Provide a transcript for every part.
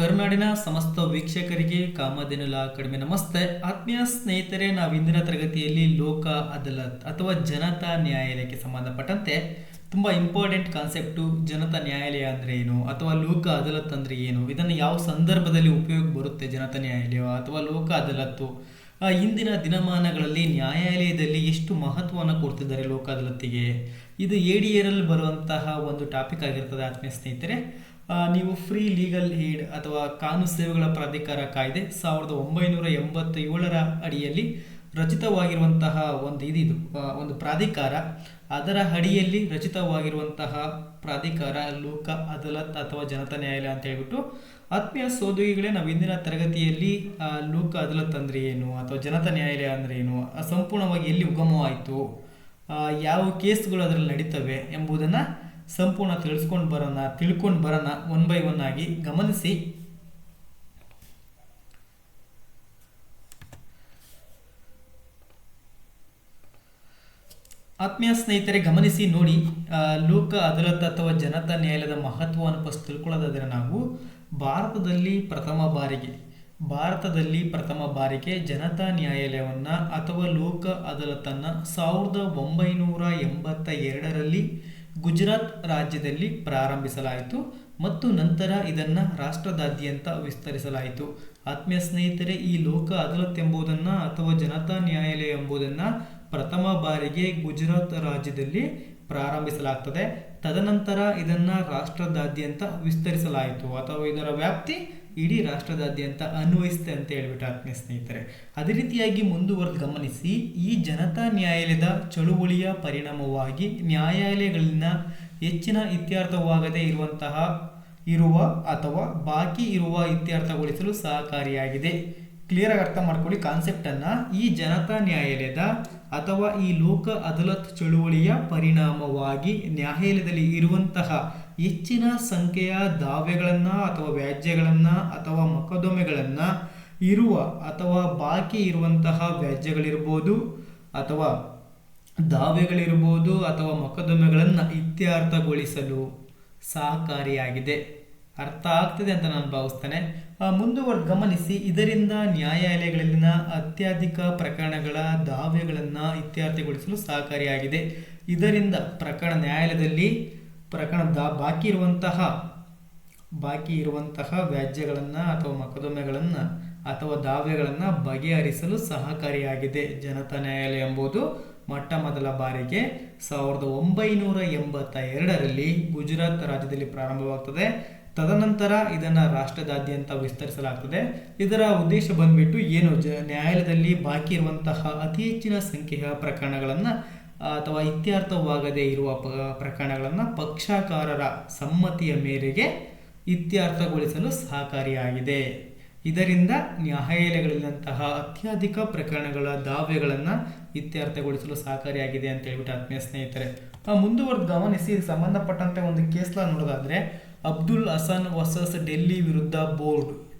ಕರುನಾಡಿನ ಸಮಸ್ತ ವೀಕ್ಷಕರಿಗೆ ಕಾಮಧೇನುಲ ಕಡಿಮೆ. ನಮಸ್ತೆ. ಆತ್ಮೀಯ ಸ್ನೇಹಿತರೆ, ನಾವು ಇಂದಿನ ತರಗತಿಯಲ್ಲಿ ಲೋಕ, ಅದಾಲತ್ ಅಥವಾ ಜನತಾ ನ್ಯಾಯಾಲಯಕ್ಕೆ ಸಂಬಂಧಪಟ್ಟಂತೆ ತುಂಬ ಇಂಪಾರ್ಟೆಂಟ್ ಕಾನ್ಸೆಪ್ಟು ಜನತಾ ನ್ಯಾಯಾಲಯ ಅಂದರೆ ಏನು ಅಥವಾ ಲೋಕ, ಅದಾಲತ್ ಅಂದರೆ ಏನು? ಇದನ್ನು ಯಾವ ಸಂದರ್ಭದಲ್ಲಿ ಉಪಯೋಗ ಬರುತ್ತೆ ಜನತಾ ನ್ಯಾಯಾಲಯ ಅಥವಾ ಲೋಕ, ಅದಾಲತ್ತು? ಇಂದಿನ ದಿನಮಾನಗಳಲ್ಲಿ ನ್ಯಾಯಾಲಯದಲ್ಲಿ ಎಷ್ಟು ಮಹತ್ವವನ್ನು ಕೊಡ್ತಿದ್ದಾರೆ ಲೋಕ, ಅದಾಲತ್ತಿಗೆ? ಇದು ಎ ಡಿ ಎರಲ್ಲಿ ಬರುವಂತಹ ಒಂದು ಟಾಪಿಕ್ ಆಗಿರ್ತದೆ ಆತ್ಮೀಯ ಸ್ನೇಹಿತರೆ. ನೀವು ಫ್ರೀ ಲೀಗಲ್ ಏಡ್ ಅಥವಾ ಕಾನೂನು ಸೇವೆಗಳ ಪ್ರಾಧಿಕಾರ ಕಾಯ್ದೆ ಸಾವಿರದ ಒಂಬೈನೂರ ಎಂಬತ್ತೇಳರ ಅಡಿಯಲ್ಲಿ ರಚಿತವಾಗಿರುವಂತಹ ಒಂದು ಇದಿದು ಒಂದು ಪ್ರಾಧಿಕಾರ. ಅದರ ಅಡಿಯಲ್ಲಿ ರಚಿತವಾಗಿರುವಂತಹ ಪ್ರಾಧಿಕಾರ, ಲೋಕ ಅದಾಲತ್ ಅಥವಾ ಜನತಾ ನ್ಯಾಯಾಲಯ ಅಂತ ಹೇಳ್ಬಿಟ್ಟು ಆತ್ಮೀಯ ಸೋದರಿಗಳೇ ನಾವು ಇಂದಿನ ತರಗತಿಯಲ್ಲಿ ಲೋಕ ಅದಾಲತ್ ಅಂದ್ರೆ ಏನು ಅಥವಾ ಜನತಾ ನ್ಯಾಯಾಲಯ ಅಂದ್ರೆ ಏನು ಸಂಪೂರ್ಣವಾಗಿ ಎಲ್ಲಿ ಉಗಮವಾಯಿತು ಯಾವ ಕೇಸ್ಗಳು ಅದರಲ್ಲಿ ನಡೀತವೆ ಎಂಬುದನ್ನು ಸಂಪೂರ್ಣ ತಿಳಿಸ್ಕೊಂಡು ಬರೋಣ, ತಿಳ್ಕೊಂಡು ಬರೋಣ ಒನ್ ಬೈ ಒನ್ ಆಗಿ. ಗಮನಿಸಿ. ಆತ್ಮೀಯ ಸ್ನೇಹಿತರೆ, ಗಮನಿಸಿ ನೋಡಿ ಲೋಕ, ಅದಾಲತ್ ಅಥವಾ ಜನತಾ ನ್ಯಾಯಾಲಯದ ಮಹತ್ವವನ್ನು ಫಸ್ಟ್ ತಿಳ್ಕೊಳ್ಳೋದಾದ್ರೆ ನಾವು, ಭಾರತದಲ್ಲಿ ಪ್ರಥಮ ಬಾರಿಗೆ, ಭಾರತದಲ್ಲಿ ಪ್ರಥಮ ಬಾರಿಗೆ ಜನತಾ ನ್ಯಾಯಾಲಯವನ್ನು ಅಥವಾ ಲೋಕ ಅದಾಲತನ್ನು ಸಾವಿರದ ಒಂಬೈನೂರ ಎಂಬತ್ತ ಎರಡರಲ್ಲಿ ಗುಜರಾತ್ ರಾಜ್ಯದಲ್ಲಿ ಪ್ರಾರಂಭಿಸಲಾಯಿತು ಮತ್ತು ನಂತರ ಇದನ್ನು ರಾಷ್ಟ್ರದಾದ್ಯಂತ ವಿಸ್ತರಿಸಲಾಯಿತು. ಆತ್ಮೀಯ ಸ್ನೇಹಿತರೆ, ಈ ಲೋಕ ಅದಾಲತ್ ಎಂಬುದನ್ನ ಅಥವಾ ಜನತಾ ನ್ಯಾಯಾಲಯ ಎಂಬುದನ್ನ ಪ್ರಥಮ ಬಾರಿಗೆ ಗುಜರಾತ್ ರಾಜ್ಯದಲ್ಲಿ ಪ್ರಾರಂಭಿಸಲಾಗ್ತದೆ. ತದನಂತರ ಇದನ್ನು ರಾಷ್ಟ್ರದಾದ್ಯಂತ ವಿಸ್ತರಿಸಲಾಯಿತು ಅಥವಾ ಇದರ ವ್ಯಾಪ್ತಿ ಇಡೀ ರಾಷ್ಟ್ರದಾದ್ಯಂತ ಅನ್ವಯಿಸುತ್ತೆ ಅಂತ ಹೇಳ್ಬಿಟ್ಟು ಆತ್ಮೀಯ ಸ್ನೇಹಿತರೆ. ಅದೇ ರೀತಿಯಾಗಿ ಮುಂದುವರೆದು ಗಮನಿಸಿ, ಈ ಜನತಾ ನ್ಯಾಯಾಲಯದ ಚಳುವಳಿಯ ಪರಿಣಾಮವಾಗಿ ನ್ಯಾಯಾಲಯಗಳನ್ನ ಹೆಚ್ಚಿನ ಇತ್ಯರ್ಥವಾಗದೇ ಇರುವಂತಹ ಇರುವ ಅಥವಾ ಬಾಕಿ ಇರುವ ಇತ್ಯರ್ಥಗೊಳಿಸಲು ಸಹಕಾರಿಯಾಗಿದೆ. ಕ್ಲಿಯರ್ ಆಗಿ ಅರ್ಥ ಮಾಡ್ಕೊಳ್ಳಿ ಕಾನ್ಸೆಪ್ಟ್ ಅನ್ನ. ಈ ಜನತಾ ನ್ಯಾಯಾಲಯದ ಅಥವಾ ಈ ಲೋಕ ಅದಾಲತ್ ಚಳುವಳಿಯ ಪರಿಣಾಮವಾಗಿ ನ್ಯಾಯಾಲಯದಲ್ಲಿ ಇರುವಂತಹ ಹೆಚ್ಚಿನ ಸಂಖ್ಯೆಯ ದಾವೆಗಳನ್ನು ಅಥವಾ ವ್ಯಾಜ್ಯಗಳನ್ನು ಅಥವಾ ಮೊಕದ್ದಮೆಗಳನ್ನು ಇರುವ ಅಥವಾ ಬಾಕಿ ಇರುವಂತಹ ವ್ಯಾಜ್ಯಗಳಿರ್ಬೋದು ಅಥವಾ ದಾವೆಗಳಿರ್ಬೋದು ಅಥವಾ ಮೊಕದ್ದಮೆಗಳನ್ನು ಇತ್ಯರ್ಥಗೊಳಿಸಲು ಸಹಕಾರಿಯಾಗಿದೆ. ಅರ್ಥ ಆಗ್ತದೆ ಅಂತ ನಾನು ಭಾವಿಸ್ತೇನೆ. ಮುಂದುವರೆದು ಗಮನಿಸಿ, ಇದರಿಂದ ನ್ಯಾಯಾಲಯಗಳಲ್ಲಿನ ಅತ್ಯಧಿಕ ಪ್ರಕರಣಗಳ ದಾವೆಗಳನ್ನು ಇತ್ಯರ್ಥಗೊಳಿಸಲು ಸಹಕಾರಿಯಾಗಿದೆ. ಇದರಿಂದ ಪ್ರಕರಣ ನ್ಯಾಯಾಲಯದಲ್ಲಿ ಪ್ರಕರಣ ದಾ ಬಾಕಿ ಇರುವಂತಹ ಬಾಕಿ ಇರುವಂತಹ ವ್ಯಾಜ್ಯಗಳನ್ನು ಅಥವಾ ಮೊಕದ್ದಮೆಗಳನ್ನು ಅಥವಾ ದಾವೆಗಳನ್ನು ಬಗೆಹರಿಸಲು ಸಹಕಾರಿಯಾಗಿದೆ ಜನತಾ ನ್ಯಾಯಾಲಯ ಎಂಬುದು. ಮೊಟ್ಟ ಮೊದಲ ಬಾರಿಗೆ ಸಾವಿರದ ಒಂಬೈನೂರ ಎಂಬತ್ತ ಎರಡರಲ್ಲಿ ಗುಜರಾತ್ ರಾಜ್ಯದಲ್ಲಿ ಪ್ರಾರಂಭವಾಗ್ತದೆ. ತದನಂತರ ಇದನ್ನು ರಾಷ್ಟ್ರದಾದ್ಯಂತ ವಿಸ್ತರಿಸಲಾಗ್ತದೆ. ಇದರ ಉದ್ದೇಶ ಬಂದ್ಬಿಟ್ಟು ಏನು? ಜ ನ್ಯಾಯಾಲಯದಲ್ಲಿ ಬಾಕಿ ಇರುವಂತಹ ಅತಿ ಹೆಚ್ಚಿನ ಸಂಖ್ಯೆಯ ಪ್ರಕರಣಗಳನ್ನು ಅಥವಾ ಇತ್ಯರ್ಥವಾಗದೇ ಇರುವ ಪ- ಪ್ರಕರಣಗಳನ್ನು ಪಕ್ಷಕಾರರ ಸಮ್ಮತಿಯ ಮೇರೆಗೆ ಇತ್ಯರ್ಥಗೊಳಿಸಲು ಸಹಕಾರಿಯಾಗಿದೆ. ಇದರಿಂದ ನ್ಯಾಯಾಲಯಗಳಲ್ಲಿನಂತಹ ಅತ್ಯಧಿಕ ಪ್ರಕರಣಗಳ ದಾವೆಗಳನ್ನು ಇತ್ಯರ್ಥಗೊಳಿಸಲು ಸಹಕಾರಿಯಾಗಿದೆ ಅಂತ ಹೇಳ್ಬಿಟ್ಟು ಆತ್ಮೀಯ ಸ್ನೇಹಿತರೆ. ಮುಂದುವರೆದು ಗಮನಿಸಿ ಸಂಬಂಧಪಟ್ಟಂತೆ ಒಂದು ಕೇಸ್ಲ ನೋಡೋದಾದ್ರೆ, ಅಬ್ದುಲ್ ಹಸನ್ ವರ್ಸಸ್ ಡೆಲ್ಲಿ ವಿರುದ್ಧ ಬೋರ್ಡ್.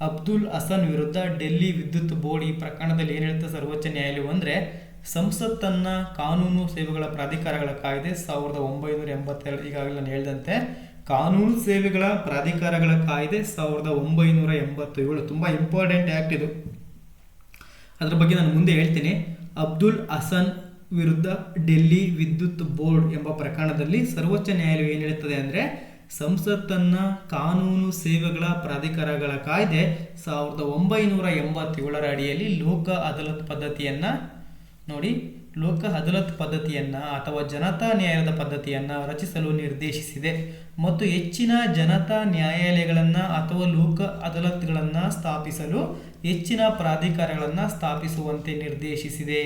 ಅಬ್ದುಲ್ ಹಸನ್ ವಿರುದ್ಧ ಡೆಲ್ಲಿ ವಿದ್ಯುತ್ ಬೋರ್ಡ್ ಈ ಪ್ರಕರಣದಲ್ಲಿ ಏನು ಹೇಳುತ್ತೆ ಸರ್ವೋಚ್ಚ ನ್ಯಾಯಾಲಯವು ಅಂದರೆ ಸಂಸತ್ತನ್ನ ಕಾನೂನು ಸೇವೆಗಳ ಪ್ರಾಧಿಕಾರಗಳ ಕಾಯ್ದೆ ಸಾವಿರದ ಒಂಬೈನೂರ ಎಂಬತ್ತೆರಡು, ಈಗಾಗಲೇ ನಾನು ಹೇಳಿದಂತೆ ಕಾನೂನು ಸೇವೆಗಳ ಪ್ರಾಧಿಕಾರಗಳ ಕಾಯ್ದೆ ಸಾವಿರದ ಒಂಬೈನೂರ ಎಂಬತ್ತೇಳು. ತುಂಬ ಇಂಪಾರ್ಟೆಂಟ್ ಆ್ಯಕ್ಟ್ ಇದು. ಅದರ ಬಗ್ಗೆ ನಾನು ಮುಂದೆ ಹೇಳ್ತೀನಿ. ಅಬ್ದುಲ್ ಹಸನ್ ವಿರುದ್ಧ ಡೆಲ್ಲಿ ವಿದ್ಯುತ್ ಬೋರ್ಡ್ ಎಂಬ ಪ್ರಕರಣದಲ್ಲಿ ಸರ್ವೋಚ್ಚ ನ್ಯಾಯಾಲಯ ಏನು ಹೇಳುತ್ತದೆ ಅಂದರೆ ಸಂಸತ್ತನ್ನ ಕಾನೂನು ಸೇವೆಗಳ ಪ್ರಾಧಿಕಾರಗಳ ಕಾಯ್ದೆ ಸಾವಿರದ ಒಂಬೈನೂರ ಎಂಬತ್ತೇಳರ ಅಡಿಯಲ್ಲಿ ಲೋಕ ಅದಾಲತ್ ಪದ್ಧತಿಯನ್ನ ನೋಡಿ, ಲೋಕ ಅದಲತ್ ಪದ್ಧತಿಯನ್ನ ಅಥವಾ ಜನತಾ ನ್ಯಾಯದ ಪದ್ಧತಿಯನ್ನ ರಚಿಸಲು ನಿರ್ದೇಶಿಸಿದೆ. ಮತ್ತು ಹೆಚ್ಚಿನ ಜನತಾ ನ್ಯಾಯಾಲಯಗಳನ್ನು ಅಥವಾ ಲೋಕ ಅದಾಲತ್ಗಳನ್ನು ಸ್ಥಾಪಿಸಲು ಹೆಚ್ಚಿನ ಪ್ರಾಧಿಕಾರಗಳನ್ನು ಸ್ಥಾಪಿಸುವಂತೆ ನಿರ್ದೇಶಿಸಿದೆ.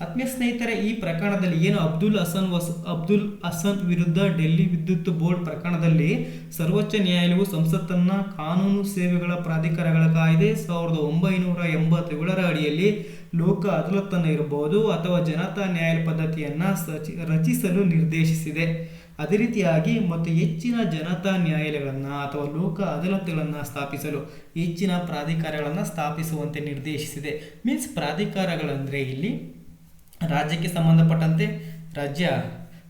ಆತ್ಮೀಯ ಸ್ನೇಹಿತರೆ, ಈ ಪ್ರಕರಣದಲ್ಲಿ ಏನು ಅಬ್ದುಲ್ ಹಸನ್ ವಸ್, ಅಬ್ದುಲ್ ಹಸನ್ ವಿರುದ್ಧ ಡೆಲ್ಲಿ ವಿದ್ಯುತ್ ಬೋರ್ಡ್ ಪ್ರಕರಣದಲ್ಲಿ ಸರ್ವೋಚ್ಚ ನ್ಯಾಯಾಲಯವು ಸಂಸತ್ತನ್ನ ಕಾನೂನು ಸೇವೆಗಳ ಪ್ರಾಧಿಕಾರಗಳ ಕಾಯ್ದೆ ಸಾವಿರದ ಒಂಬೈನೂರ ಎಂಬತ್ತೇಳರ ಅಡಿಯಲ್ಲಿ ಲೋಕ ಅದಾಲತ್ತನ್ನು ಇರಬಹುದು ಅಥವಾ ಜನತಾ ನ್ಯಾಯ ಪದ್ಧತಿಯನ್ನ ರಚಿಸಲು ನಿರ್ದೇಶಿಸಿದೆ. ಅದೇ ರೀತಿಯಾಗಿ ಮತ್ತು ಹೆಚ್ಚಿನ ಜನತಾ ನ್ಯಾಯಾಲಯಗಳನ್ನು ಅಥವಾ ಲೋಕ ಅದಾಲತ್ಗಳನ್ನು ಸ್ಥಾಪಿಸಲು ಹೆಚ್ಚಿನ ಪ್ರಾಧಿಕಾರಗಳನ್ನು ಸ್ಥಾಪಿಸುವಂತೆ ನಿರ್ದೇಶಿಸಿದೆ. ಮೀನ್ಸ್ ಪ್ರಾಧಿಕಾರಗಳಂದರೆ ಇಲ್ಲಿ ರಾಜ್ಯಕ್ಕೆ ಸಂಬಂಧಪಟ್ಟಂತೆ ರಾಜ್ಯ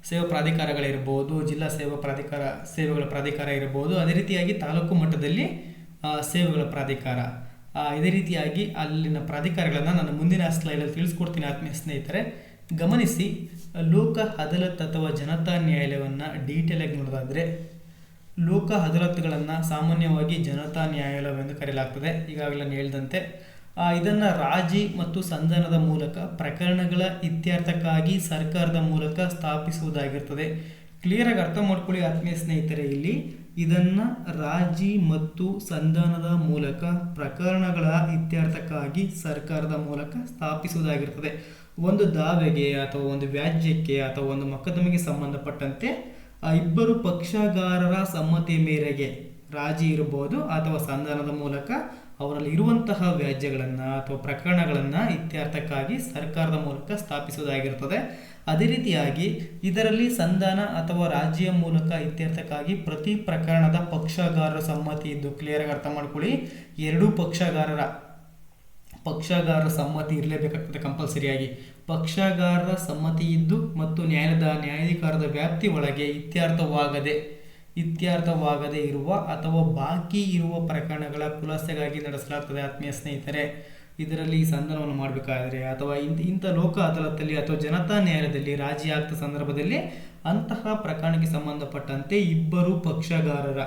ಸೇವಾ ಪ್ರಾಧಿಕಾರಗಳಿರ್ಬೋದು ಜಿಲ್ಲಾ ಸೇವಾ ಪ್ರಾಧಿಕಾರ, ಸೇವೆಗಳ ಪ್ರಾಧಿಕಾರ ಇರಬಹುದು. ಅದೇ ರೀತಿಯಾಗಿ ತಾಲೂಕು ಮಟ್ಟದಲ್ಲಿ ಸೇವೆಗಳ ಪ್ರಾಧಿಕಾರ. ಇದೇ ರೀತಿಯಾಗಿ ಅಲ್ಲಿನ ಪ್ರಾಧಿಕಾರಗಳನ್ನು ನಾನು ಮುಂದಿನ ಸ್ಲೈಡಲ್ಲಿ ತಿಳಿಸ್ಕೊಡ್ತೀನಿ ಆತ್ಮೀಯ ಸ್ನೇಹಿತರೆ. ಗಮನಿಸಿ, ಲೋಕ ಅದಾಲತ್ ಅಥವಾ ಜನತಾ ನ್ಯಾಯಾಲಯವನ್ನು ಡೀಟೇಲ್ ಆಗಿ ನೋಡೋದಾದ್ರೆ, ಲೋಕ ಅದಾಲತ್ಗಳನ್ನು ಸಾಮಾನ್ಯವಾಗಿ ಜನತಾ ನ್ಯಾಯಾಲಯವೆಂದು ಕರೆಯಲಾಗ್ತದೆ. ಈಗಾಗಲೇ ಹೇಳಿದಂತೆ ಇದನ್ನು ರಾಜಿ ಮತ್ತು ಸಂಧಾನದ ಮೂಲಕ ಪ್ರಕರಣಗಳ ಇತ್ಯರ್ಥಕ್ಕಾಗಿ ಸರ್ಕಾರದ ಮೂಲಕ ಸ್ಥಾಪಿಸುವುದಾಗಿರ್ತದೆ. ಕ್ಲಿಯರ್ ಆಗಿ ಅರ್ಥ ಮಾಡ್ಕೊಳ್ಳಿ ಆತ್ಮೀಯ ಸ್ನೇಹಿತರೆ ಇಲ್ಲಿ. ಇದನ್ನ ರಾಜಿ ಮತ್ತು ಸಂಧಾನದ ಮೂಲಕ ಪ್ರಕರಣಗಳ ಇತ್ಯರ್ಥಕ್ಕಾಗಿ ಸರ್ಕಾರದ ಮೂಲಕ ಸ್ಥಾಪಿಸುವುದಾಗಿರ್ತದೆ. ಒಂದು ದಾವೆಗೆ ಅಥವಾ ಒಂದು ವ್ಯಾಜ್ಯಕ್ಕೆ ಅಥವಾ ಒಂದು ಮೊಕದ್ದಮೆಗೆ ಸಂಬಂಧಪಟ್ಟಂತೆ ಇಬ್ಬರು ಪಕ್ಷಗಾರರ ಸಮ್ಮತಿ ಮೇರೆಗೆ ರಾಜಿ ಇರಬಹುದು ಅಥವಾ ಸಂಧಾನದ ಮೂಲಕ ಅವರಲ್ಲಿ ಇರುವಂತಹ ವ್ಯಾಜ್ಯಗಳನ್ನು ಅಥವಾ ಪ್ರಕರಣಗಳನ್ನು ಇತ್ಯರ್ಥಕ್ಕಾಗಿ ಸರ್ಕಾರದ ಮೂಲಕ ಸ್ಥಾಪಿಸುವುದಾಗಿರುತ್ತದೆ ಅದೇ ರೀತಿಯಾಗಿ ಇದರಲ್ಲಿ ಸಂಧಾನ ಅಥವಾ ರಾಜ್ಯ ಮೂಲಕ ಇತ್ಯರ್ಥಕ್ಕಾಗಿ ಪ್ರತಿ ಪ್ರಕರಣದ ಪಕ್ಷಗಾರರ ಸಮ್ಮತಿ ಇದ್ದು ಕ್ಲಿಯರಾಗಿ ಅರ್ಥ ಮಾಡ್ಕೊಳ್ಳಿ. ಎರಡೂ ಪಕ್ಷಗಾರರ ಪಕ್ಷಗಾರರ ಸಮ್ಮತಿ ಇರಲೇಬೇಕಾಗ್ತದೆ ಕಂಪಲ್ಸರಿಯಾಗಿ. ಪಕ್ಷಗಾರರ ಸಮ್ಮತಿ ಇದ್ದು ಮತ್ತು ನ್ಯಾಯದ, ನ್ಯಾಯಾಧಿಕಾರದ ವ್ಯಾಪ್ತಿ ಒಳಗೆ ಇತ್ಯರ್ಥವಾಗದೆ ಇತ್ಯರ್ಥವಾಗದೇ ಇರುವ ಅಥವಾ ಬಾಕಿ ಇರುವ ಪ್ರಕರಣಗಳ ಖುಲಾಸೆಗಾಗಿ ನಡೆಸಲಾಗ್ತದೆ, ಆತ್ಮೀಯ ಸ್ನೇಹಿತರೆ. ಇದರಲ್ಲಿ ಈ ಸಂಧಾನವನ್ನು ಮಾಡಬೇಕಾದ್ರೆ, ಅಥವಾ ಇಂತ, ಇಂಥ ಲೋಕ ಅದಾಲತ್ತಲ್ಲಿ ಅಥವಾ ಜನತಾ ನ್ಯಾಯಾಲಯದಲ್ಲಿ ರಾಜಿ ಆಗ್ತ ಸಂದರ್ಭದಲ್ಲಿ ಅಂತಹ ಪ್ರಕರಣಕ್ಕೆ ಸಂಬಂಧಪಟ್ಟಂತೆ ಇಬ್ಬರು ಪಕ್ಷಗಾರರ